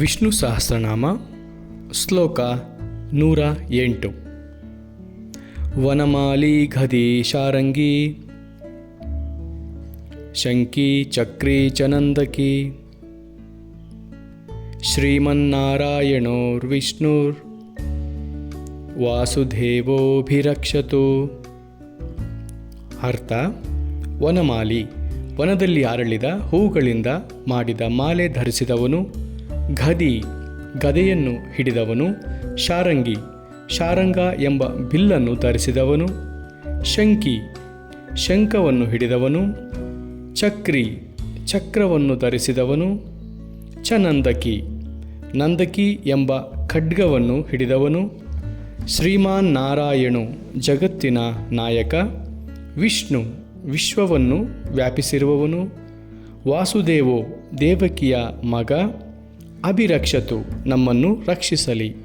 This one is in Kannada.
ವಿಷ್ಣು ಸಹಸ್ರನಾಮ ಶ್ಲೋಕ ನೂರ ಎಂಟು. ವನಮಾಲಿ ಘದಿ ಶಾರಂಗಿ ಶಂಕಿ ಚಕ್ರಿ ಚನಂದಕಿ ಶ್ರೀಮನ್ನಾರಾಯಣೋರ್ವಿಷ್ಣುರ್ ವಾಸುದೇವೋಭಿರಕ್ಷತು. ಅರ್ಥ? ವನಮಾಲಿ. ವನದಲ್ಲಿ ಅರಳಿದ ಹೂಗಳಿಂದ ಮಾಡಿದ ಮಾಲೆ ಧರಿಸಿದವನು ಗದಿ ಗದೆಯನ್ನು ಹಿಡಿದವನು ಶಾರಂಗಿ, ಶಾರಂಗ ಎಂಬ ಬಿಲ್ಲನ್ನು ಧರಿಸಿದವನು ಶಂಕಿ, ಶಂಖವನ್ನು ಹಿಡಿದವನು ಚಕ್ರಿ, ಚಕ್ರವನ್ನು ಧರಿಸಿದವನು ಚನಂದಕಿ, ನಂದಕಿ ಎಂಬ ಖಡ್ಗವನ್ನು ಹಿಡಿದವನು ಶ್ರೀಮಾನ್ ನಾರಾಯಣು, ಜಗತ್ತಿನ ನಾಯಕ ವಿಷ್ಣು. ವಿಶ್ವವನ್ನು ವ್ಯಾಪಿಸಿರುವವನು. ವಾಸುದೇವೋ ದೇವಕಿಯ ಮಗ ಅಭಿರಕ್ಷತು ನಮ್ಮನ್ನು ರಕ್ಷಿಸಲಿ.